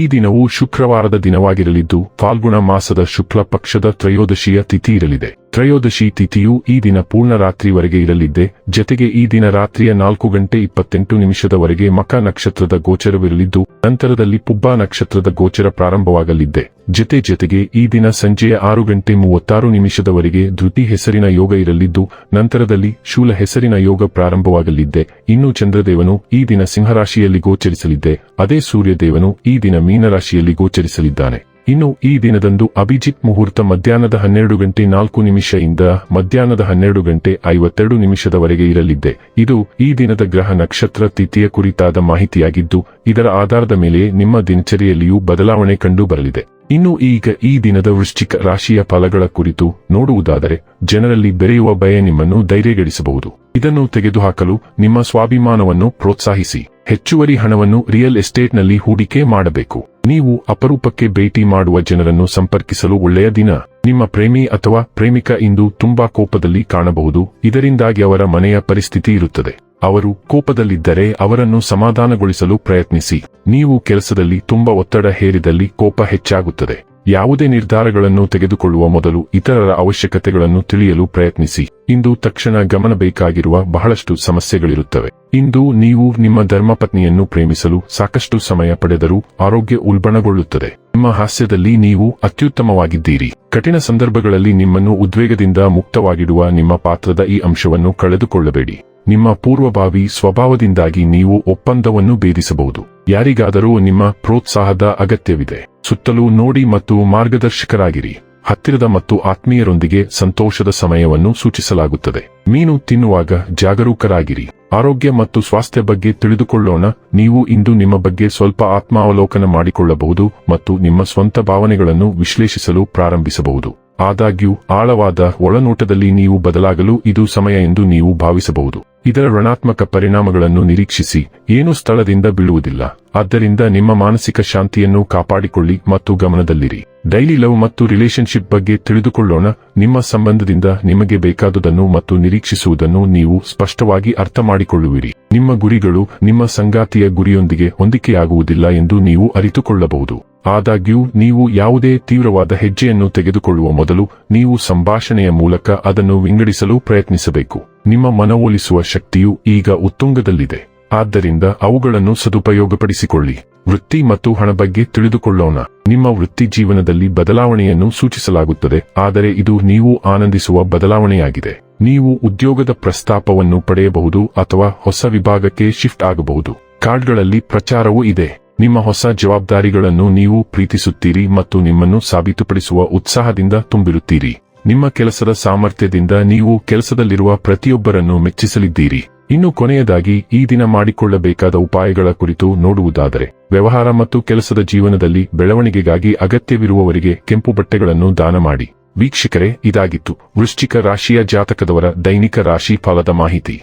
ಈ ದಿನವು ಶುಕ್ರವಾರದ ದಿನವಾಗಿರಲಿದ್ದು ಫಾಲ್ಗುಣ ಮಾಸದ ಶುಕ್ಲ ಪಕ್ಷದ ತ್ರಯೋದಶಿಯ ತಿಥಿ ಇರಲಿದೆ. ತ್ರಯೋದಶಿ ತಿಥಿಯು ಈ ದಿನ ಪೂರ್ಣ ರಾತ್ರಿವರೆಗೆ ಇರಲಿದ್ದೆ, ಜತೆಗೆ ಈ ದಿನ ರಾತ್ರಿಯ ನಾಲ್ಕು ಗಂಟೆ ಇಪ್ಪತ್ತೆಂಟು ನಿಮಿಷದವರೆಗೆ ಮಕ ನಕ್ಷತ್ರದ ಗೋಚರವಿರಲಿದ್ದು, ನಂತರದಲ್ಲಿ ಪುಬ್ಬಾ ನಕ್ಷತ್ರದ ಗೋಚರ ಪ್ರಾರಂಭವಾಗಲಿದ್ದೆ. ಜತೆ ಜತೆಗೆ ಈ ದಿನ ಸಂಜೆಯ ಆರು ಗಂಟೆ ಮೂವತ್ತಾರು ನಿಮಿಷದವರೆಗೆ ಧೃತಿ ಹೆಸರಿನ ಯೋಗ ಇರಲಿದ್ದು, ನಂತರದಲ್ಲಿ ಶೂಲ ಹೆಸರಿನ ಯೋಗ ಪ್ರಾರಂಭವಾಗಲಿದ್ದೆ. ಇನ್ನು ಚಂದ್ರದೇವನು ಈ ದಿನ ಸಿಂಹರಾಶಿಯಲ್ಲಿ ಗೋಚರಿಸಲಿದ್ದೆ. ಅದೇ ಸೂರ್ಯದೇವನು ಈ ದಿನ ಮೀನರಾಶಿಯಲ್ಲಿ ಗೋಚರಿಸಲಿದ್ದಾನೆ. ಇನ್ನು ಈ ದಿನದಂದು ಅಭಿಜಿತ್ ಮುಹೂರ್ತ ಮಧ್ಯಾಹ್ನದ ಹನ್ನೆರಡು ಗಂಟೆ ನಾಲ್ಕು ನಿಮಿಷದಿಂದ ಮಧ್ಯಾಹ್ನದ ಹನ್ನೆರಡು ಗಂಟೆ ಐವತ್ತೆರಡು ನಿಮಿಷದವರೆಗೆ ಇರಲಿದ್ದೆ ಇದು ಈ ದಿನದ ಗ್ರಹ ನಕ್ಷತ್ರ ತಿಥಿಯ ಕುರಿತಾದ ಮಾಹಿತಿಯಾಗಿದ್ದು, ಇದರ ಆಧಾರದ ಮೇಲೆ ನಿಮ್ಮ ದಿನಚರಿಯಲ್ಲಿಯೂ ಬದಲಾವಣೆ ಕಂಡು ಬರಲಿದೆ ಇನ್ನು ಈಗ ಈ ದಿನದ ವೃಶ್ಚಿಕ ರಾಶಿಯ ಫಲಗಳ ಕುರಿತು ನೋಡುವುದಾದರೆ, ಜನರಲ್ಲಿ ಬೆರೆಯುವ ಭಯ ನಿಮ್ಮನ್ನು ಧೈರ್ಯಗೆಡಿಸಬಹುದು ಇದನ್ನು ತೆಗೆದುಹಾಕಲು ನಿಮ್ಮ ಸ್ವಾಭಿಮಾನವನ್ನು ಪ್ರೋತ್ಸಾಹಿಸಿ. ಹೆಚ್ಚುವರಿ ಹಣವನ್ನು ರಿಯಲ್ ಎಸ್ಟೇಟ್ನಲ್ಲಿ ಹೂಡಿಕೆ ಮಾಡಬೇಕು. ನೀವು ಅಪರೂಪಕ್ಕೆ ಭೇಟಿ ಮಾಡುವ ಜನರನ್ನು ಸಂಪರ್ಕಿಸಲು ಒಳ್ಳೆಯ ದಿನ. ನಿಮ್ಮ ಪ್ರೇಮಿ ಅಥವಾ ಪ್ರೇಮಿಕ ಇಂದು ತುಂಬಾ ಕೋಪದಲ್ಲಿ ಕಾಣಬಹುದು. ಇದರಿಂದಾಗಿ ಅವರ ಮನೆಯ ಪರಿಸ್ಥಿತಿ ಇರುತ್ತದೆ. ಅವರು ಕೋಪದಲ್ಲಿದ್ದರೆ ಅವರನ್ನು ಸಮಾಧಾನಗೊಳಿಸಲು ಪ್ರಯತ್ನಿಸಿ. ನೀವು ಕೆಲಸದಲ್ಲಿ ತುಂಬಾ ಒತ್ತಡ ಹೇರಿದಲ್ಲಿ ಕೋಪ ಹೆಚ್ಚಾಗುತ್ತದೆ. ಯಾವುದೇ ನಿರ್ಧಾರಗಳನ್ನು ತೆಗೆದುಕೊಳ್ಳುವ ಮೊದಲು ಇತರರ ಅವಶ್ಯಕತೆಗಳನ್ನು ತಿಳಿಯಲು ಪ್ರಯತ್ನಿಸಿ. ಇಂದು ತಕ್ಷಣ ಗಮನಬೇಕಾಗಿರುವ ಬಹಳಷ್ಟು ಸಮಸ್ಯೆಗಳಿರುತ್ತವೆ. ಇಂದು ನೀವು ನಿಮ್ಮ ಧರ್ಮಪತ್ನಿಯನ್ನು ಪ್ರೇಮಿಸಲು ಸಾಕಷ್ಟು ಸಮಯ ಪಡೆದರೂ ಆರೋಗ್ಯ ಉಲ್ಬಣಗೊಳ್ಳುತ್ತದೆ. ನಿಮ್ಮ ಹಾಸ್ಯದಲ್ಲಿ ನೀವು ಅತ್ಯುತ್ತಮವಾಗಿದ್ದೀರಿ. ಕಠಿಣ ಸಂದರ್ಭಗಳಲ್ಲಿ ನಿಮ್ಮನ್ನು ಉದ್ವೇಗದಿಂದ ಮುಕ್ತವಾಗಿಡುವ ನಿಮ್ಮ ಪಾತ್ರದ ಈ ಅಂಶವನ್ನು ಕಳೆದುಕೊಳ್ಳಬೇಡಿ. ನಿಮ್ಮ ಪೂರ್ವಭಾವಿ ಸ್ವಭಾವದಿಂದಾಗಿ ನೀವು ಒಪ್ಪಂದವನ್ನು ಭೇದಿಸಬಹುದು. ಯಾರಿಗಾದರೂ ನಿಮ್ಮ ಪ್ರೋತ್ಸಾಹದ ಅಗತ್ಯವಿದೆ. ಸುತ್ತಲೂ ನೋಡಿ ಮತ್ತು ಮಾರ್ಗದರ್ಶಕರಾಗಿರಿ. ಹತ್ತಿರದ ಮತ್ತು ಆತ್ಮೀಯರೊಂದಿಗೆ ಸಂತೋಷದ ಸಮಯವನ್ನು ಸೂಚಿಸಲಾಗುತ್ತದೆ. ಮೀನು ತಿನ್ನುವಾಗ ಜಾಗರೂಕರಾಗಿರಿ. ಆರೋಗ್ಯ ಮತ್ತು ಸ್ವಾಸ್ಥ್ಯ ಬಗ್ಗೆ ತಿಳಿದುಕೊಳ್ಳೋಣ. ನೀವು ಇಂದು ನಿಮ್ಮ ಬಗ್ಗೆ ಸ್ವಲ್ಪ ಆತ್ಮಾವಲೋಕನ ಮಾಡಿಕೊಳ್ಳಬಹುದು ಮತ್ತು ನಿಮ್ಮ ಸ್ವಂತ ಭಾವನೆಗಳನ್ನು ವಿಶ್ಲೇಷಿಸಲು ಪ್ರಾರಂಭಿಸಬಹುದು. ಆದಾಗ್ಯೂ, ಆಳವಾದ ಒಳನೋಟದಲ್ಲಿ ನೀವು ಬದಲಾಗಲು ಇದು ಸಮಯ ಎಂದು ನೀವು ಭಾವಿಸಬಹುದು. ಇದರ ಋಣಾತ್ಮಕ ಪರಿಣಾಮಗಳನ್ನು ನಿರೀಕ್ಷಿಸಿ, ಏನು ಸ್ಥಳದಿಂದ ಬೀಳುವುದಿಲ್ಲ. ಆದ್ದರಿಂದ ನಿಮ್ಮ ಮಾನಸಿಕ ಶಾಂತಿಯನ್ನು ಕಾಪಾಡಿಕೊಳ್ಳಿ ಮತ್ತು ಗಮನದಲ್ಲಿರಿ. ಡೈಲಿ ಲವ್ ಮತ್ತು ರಿಲೇಶನ್ಶಿಪ್ ಬಗ್ಗೆ ತಿಳಿದುಕೊಳ್ಳೋಣ. ನಿಮ್ಮ ಸಂಬಂಧದಿಂದ ನಿಮಗೆ ಬೇಕಾದುದನ್ನು ಮತ್ತು ನಿರೀಕ್ಷಿಸುವುದನ್ನು ನೀವು ಸ್ಪಷ್ಟವಾಗಿ ಅರ್ಥ ಮಾಡಿಕೊಳ್ಳುವಿರಿ ನಿಮ್ಮ ಗುರಿಗಳು ನಿಮ್ಮ ಸಂಗಾತಿಯ ಗುರಿಯೊಂದಿಗೆ ಹೊಂದಿಕೆಯಾಗುವುದಿಲ್ಲ ಎಂದು ನೀವು ಅರಿತುಕೊಳ್ಳಬಹುದು. ಆದಾಗ್ಯೂ, ನೀವು ಯಾವುದೇ ತೀವ್ರವಾದ ಹೆಜ್ಜೆಯನ್ನು ತೆಗೆದುಕೊಳ್ಳುವ ಮೊದಲು ನೀವು ಸಂಭಾಷಣೆಯ ಮೂಲಕ ಅದನ್ನು ವಿಂಗಡಿಸಲು ಪ್ರಯತ್ನಿಸಬೇಕು. ನಿಮ್ಮ ಮನವೊಲಿಸುವ ಶಕ್ತಿಯು ಈಗ ಉತ್ತುಂಗದಲ್ಲಿದೆ. ಆದ್ದರಿಂದ ಅವುಗಳನ್ನು ಸದುಪಯೋಗಪಡಿಸಿಕೊಳ್ಳಿ. ವೃತ್ತಿ ಮತ್ತು ಹಣ ಬಗ್ಗೆ ತಿಳಿದುಕೊಳ್ಳೋಣ. ನಿಮ್ಮ ವೃತ್ತಿ ಜೀವನದಲ್ಲಿ ಬದಲಾವಣೆಯನ್ನು ಸೂಚಿಸಲಾಗುತ್ತದೆ, ಆದರೆ ಇದು ನೀವು ಆನಂದಿಸುವ ಬದಲಾವಣೆಯಾಗಿದೆ. ನೀವು ಉದ್ಯೋಗದ ಪ್ರಸ್ತಾಪವನ್ನು ಪಡೆಯಬಹುದು ಅಥವಾ ಹೊಸ ವಿಭಾಗಕ್ಕೆ ಶಿಫ್ಟ್ ಆಗಬಹುದು. ಕಾರ್ಡ್ಗಳಲ್ಲಿ ಪ್ರಚಾರವೂ ಇದೆ. ನಿಮ್ಮ ಹೊಸ ಜವಾಬ್ದಾರಿಗಳನ್ನು ನೀವು ಪ್ರೀತಿಸುತ್ತೀರಿ ಮತ್ತು ನಿಮ್ಮನ್ನು ಸಾಬೀತುಪಡಿಸುವ ಉತ್ಸಾಹದಿಂದ ತುಂಬಿರುತ್ತೀರಿ. ನಿಮ್ಮ ಕೆಲಸದ ಸಾಮರ್ಥ್ಯದಿಂದ ನೀವು ಕೆಲಸದಲ್ಲಿರುವ ಪ್ರತಿಯೊಬ್ಬರನ್ನು ಮೆಚ್ಚಿಸಲಿದ್ದೀರಿ. ಇನ್ನು ಕೊನೆಯದಾಗಿ, ಈ ದಿನ ಮಾಡಿಕೊಳ್ಳಬೇಕಾದ ಉಪಾಯಗಳ ಕುರಿತು ನೋಡುವುದಾದರೆ, ವ್ಯವಹಾರ ಮತ್ತು ಕೆಲಸದ ಜೀವನದಲ್ಲಿ ಬೆಳವಣಿಗೆಗಾಗಿ ಅಗತ್ಯವಿರುವವರಿಗೆ ಕೆಂಪು ಬಟ್ಟೆಗಳನ್ನು ದಾನ ಮಾಡಿ. ವೀಕ್ಷಕರೇ, ಇದಾಗಿತ್ತು. ವೃಶ್ಚಿಕ ರಾಶಿಯ ಜಾತಕದವರ ದೈನಿಕ ರಾಶಿ ಫಲದ ಮಾಹಿತಿ.